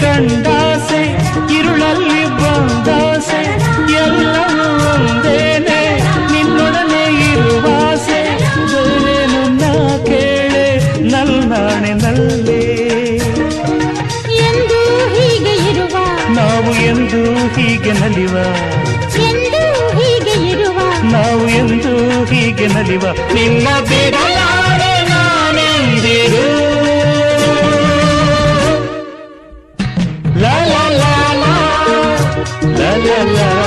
ಕಂಡಾಸೆ ഇരുളಲ್ಲಿ ಬಂದಾಸೆ ಎಲ್ಲ ಒಂದೇನೆ ನಿನ್ನೊಡನೆ ಇರುವಾಸೆ ಬೇರೇನು ನಾ ಕೇಳೆ ನಲ್ಲಾಣೆ ನಲ್ಲೆ. ಎಂದು ಹೀಗೆ ಇರುವ ನಾವು ಎಂದು ಹೀಗೆ ನಲಿವ. ಎಂದು ಹೀಗೆ ಇರುವ ನಾವು ಎಂದು ಹೀಗೆ ನಲಿವ. ನಿನ್ನ ಬಿಡಲ la la la.